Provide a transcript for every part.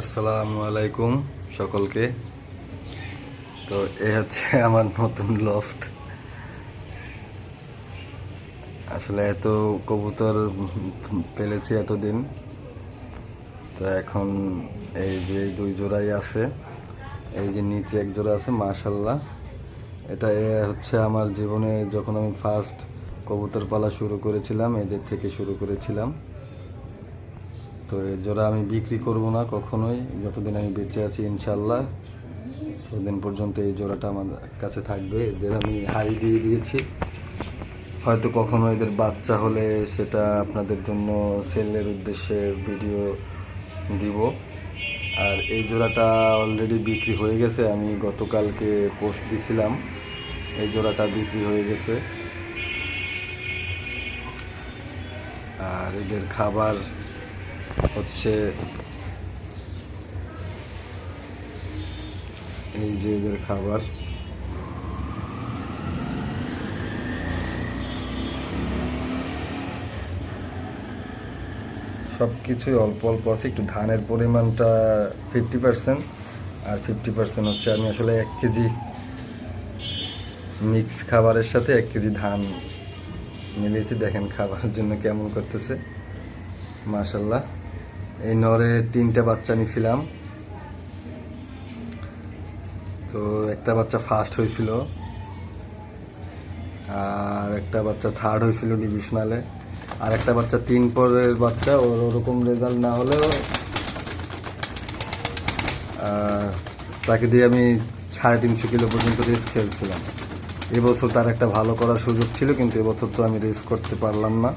আসসালামু আলাইকুম সকলকে। তো এ হচ্ছে আমার নতুন লফট আসলে এত কবুতর পেলেছি এতদিন। তো এখন এই যে দুই জোড়াই আছে, এই যে নিচে এক জোড়া আছে মাশাল্লাহ এটা এ হচ্ছে আমার জীবনে যখন আমি ফার্স্ট কবুতর পালা শুরু করেছিলাম, এদের থেকে শুরু করেছিলাম। তো এই জোড়া আমি বিক্রি করব না কখনোই। যতদিন আমি বেঁচে আছি ইনশাল্লাহ ততদিন পর্যন্ত এই জোড়াটা আমার কাছে থাকবে। এদের আমি হাড়ি দিয়ে দিয়েছি। হয়তো কখনো এদের বাচ্চা হলে সেটা আপনাদের জন্য সেলের উদ্দেশ্যে ভিডিও দিব। আর এই জোড়াটা অলরেডি বিক্রি হয়ে গেছে। আমি গতকালকে পোস্ট দিছিলাম। এই জোড়াটা বিক্রি হয়ে গেছে। আর এদের খাবার হচ্ছে এই যে এদের খাবার। সব কিছুই অল্প অল্প আছে, একটু ধানের পরিমাণটা ফিফটি পার্সেন্ট আর ফিফটি পার্সেন্ট হচ্ছে আমি আসলে এক কেজি মিক্স খাবারের সাথে এক কেজি ধান মিলিয়েছি। দেখেন খাবারের জন্য কেমন করতেছে। মাশাল্লাহ এই নরে তিনটা বাচ্চা নিছিলাম। তো একটা বাচ্চা ফার্স্ট হয়েছিল আর একটা বাচ্চা থার্ড হয়েছিল ডিভিশনালে আর একটা বাচ্চা তিন পরের বাচ্চা, ওর ওরকম রেজাল্ট না হলেও তাকে দিয়ে আমি সাড়ে তিনশো কিলো পর্যন্ত রেস খেলছিলাম। এবছর তার একটা ভালো করার সুযোগ ছিল, কিন্তু এবছর তো আমি রেস করতে পারলাম না।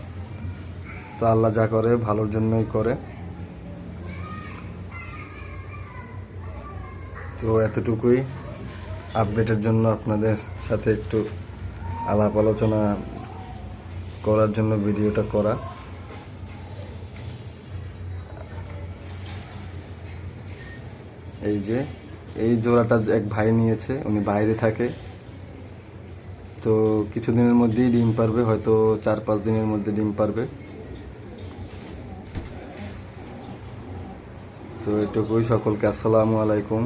তো আল্লাহ যা করে, ভালোর জন্যই করে। তো এতটুকুই আপডেটের জন্য আপনাদের সাথে একটু আলাপ আলোচনা করার জন্য ভিডিওটা করা। এই যে, এই জোড়াটা এক ভাই নিয়েছে, উনি বাইরে থাকে। তো কিছুদিনের মধ্যেই ডিম পারবে, হয়তো চার পাঁচ দিনের মধ্যে ডিম পারবে। তো এটুকুই, সকলকে আসসালামু আলাইকুম।